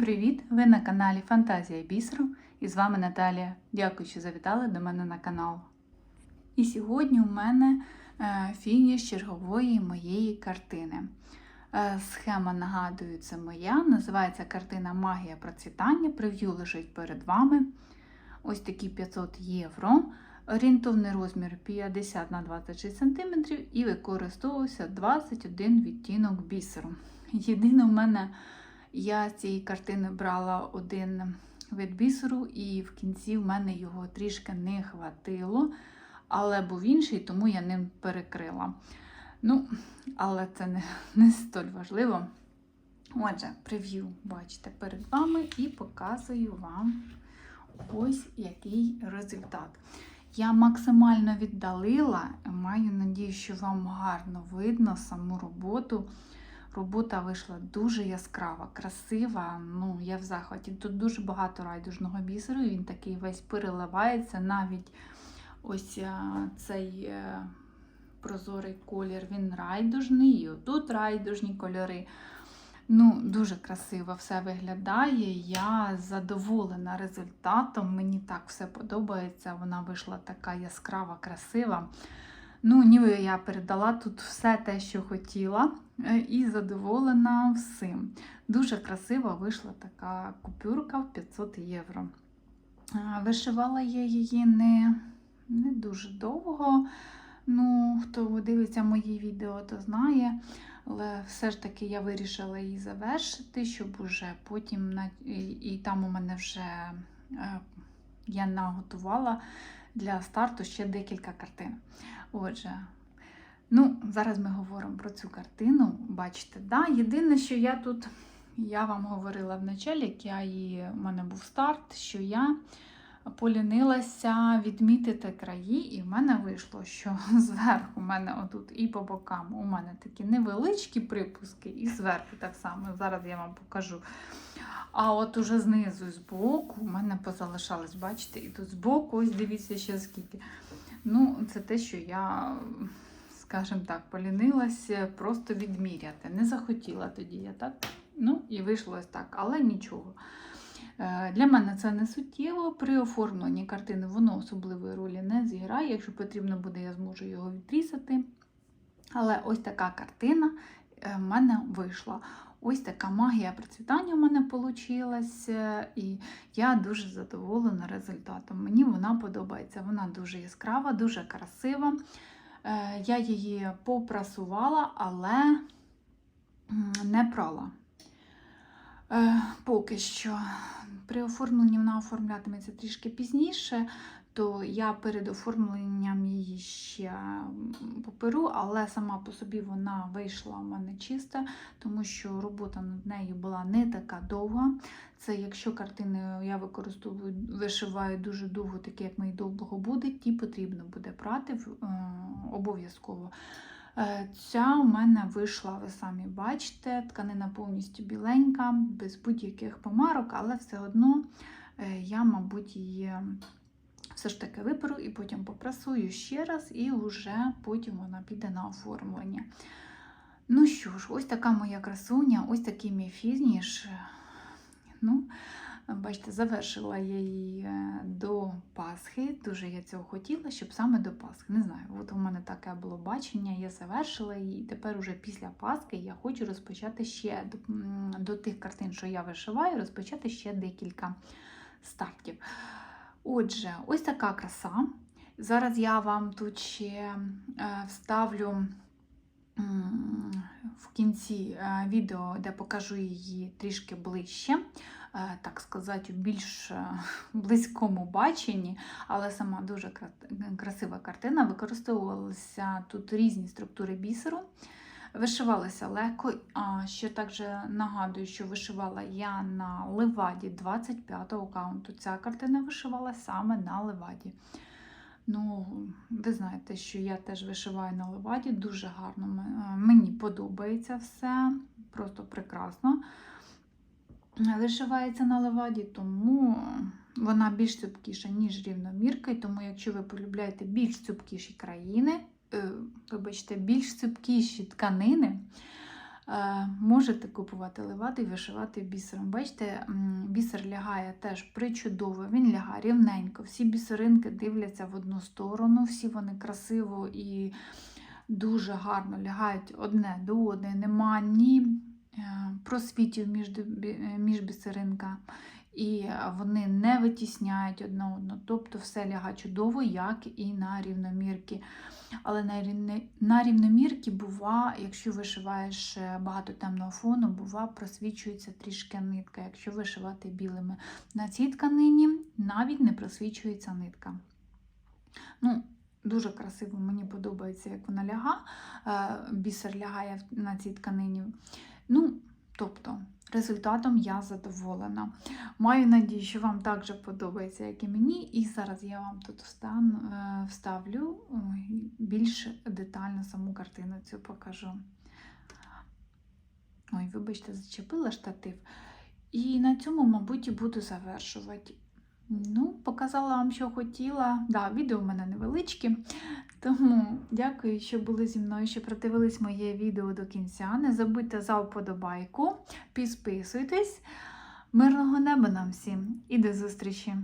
привіт! Ви на каналі Фантазія Бісеру і з вами Наталія. Дякую, що завітали до мене на канал. І сьогодні у мене е, фініш чергової моєї картини. Е, Схема, нагадую, це моя. Називається картина Магія процвітання. Прев'ю лежить перед вами. Ось такі 500 євро. Орієнтовний розмір 50 на 26 см і використовувався 21 відтінок бісеру. Єдине в мене я цієї картини брала один вид бісеру, і в кінці в мене його трішки не хватило, але був інший, тому я ним перекрила. Ну, але це не, не столь важливо. Отже, прев'ю бачите перед вами і показую вам ось який результат. Я максимально віддалила, маю надію, що вам гарно видно саму роботу. Робота вийшла дуже яскрава, красива. Ну, я в захваті. Тут дуже багато райдужного бісеру, він такий весь переливається. Навіть ось а, цей е, прозорий колір, він райдужний, і отут райдужні кольори. Ну, Дуже красиво все виглядає. Я задоволена результатом. Мені так все подобається. Вона вийшла така яскрава, красива. Ну, ніби я передала тут все те, що хотіла, е, і задоволена всім. Дуже красива вийшла така купюрка в 500 євро. Вишивала я її не, не дуже довго. Ну, Хто дивиться мої відео, то знає. Але все ж таки я вирішила її завершити, щоб уже потім і, і там у мене вже е, я наготувала для старту ще декілька картин. Отже, ну, зараз ми говоримо про цю картину. Бачите, да? єдине, що я тут, я вам говорила в началі, як я її, у мене був старт, що я полінилася відмітити краї, і в мене вийшло, що зверху у мене отут і по бокам у мене такі невеличкі припуски, і зверху так само. Зараз я вам покажу. А от уже знизу і збоку у мене позалишалось, бачите, і тут збоку, ось дивіться ще скільки. Ну, це те, що я, скажімо так, полінилася просто відміряти. Не захотіла тоді я так. Ну, і вийшло ось так, але нічого. Е, для мене це не суттєво. При оформленні картини воно особливої ролі не зіграє. Якщо потрібно буде, я зможу його відрізати. Але ось така картина в мене вийшла. Ось така магія процвітання у мене вийшла, і я дуже задоволена результатом. Мені вона подобається. Вона дуже яскрава, дуже красива. Е, я її попрасувала, але не прала. Е, поки що при оформленні вона оформлятиметься трішки пізніше, то я перед оформленням її ще поперу, але сама по собі вона вийшла у мене чиста, тому що робота над нею була не така довга. Це якщо картини я використовую, вишиваю дуже довго, такі як мої довго буде, ті потрібно буде прати е, обов'язково. Е, ця у мене вийшла, ви самі бачите, тканина повністю біленька, без будь-яких помарок, але все одно е, я, мабуть, її все ж таки виперу і потім попрасую ще раз, і вже потім вона піде на оформлення. Ну що ж, ось така моя красуня, ось такий мій фініш. Ну, Бачите, завершила я її е, до Пасхи. Дуже я цього хотіла, щоб саме до Пасхи. Не знаю, от у мене таке було бачення, я завершила її, і тепер уже після Пасхи я хочу розпочати ще до, до тих картин, що я вишиваю, розпочати ще декілька стартів. Отже, ось така краса. Зараз я вам тут ще е, вставлю в кінці е, відео, де покажу її трішки ближче. Е, так сказати, у більш близькому баченні, але сама дуже красива картина. Використовувалися тут різні структури бісеру. Вишивалася легко, а ще також нагадую, що вишивала я на леваді 25-го каунту. Ця картина вишивала саме на леваді. Ну, ви знаєте, що я теж вишиваю на леваді, дуже гарно. Мені подобається все, просто прекрасно. Вишивається на леваді, тому вона більш цупкіша, ніж рівномірка. І тому, якщо ви полюбляєте більш цупкіші країни, Е, вибачте, більш цупкіші тканини, Е, можете купувати левади і вишивати бісером. Бачите, бісер лягає теж причудово, він лягає рівненько. Всі бісеринки дивляться в одну сторону, всі вони красиво і дуже гарно лягають одне до одної. Нема ні просвітів між, е, між бісеринка, і вони не витісняють одна одну. Тобто все лягає чудово, як і на рівномірки. Але на, на рівномірки бува, якщо вишиваєш е, багато темного фону, бува, просвічується трішки нитка, якщо вишивати білими. На цій тканині навіть не просвічується нитка. Ну, Дуже красиво, мені подобається, як вона ляга. е, Бісер лягає на цій тканині. Ну, тобто, результатом я задоволена. Маю надію, що вам так же подобається, як і мені. І зараз я вам тут е, вставлю більш детально саму картину цю покажу. Ой, вибачте, зачепила штатив. І на цьому, мабуть, і буду завершувати. Ну, показала вам, що хотіла. Да, відео в мене невеличке. Тому дякую, що були зі мною, що продивились моє відео до кінця. Не забудьте за вподобайку, підписуйтесь. Мирного неба нам всім і до зустрічі!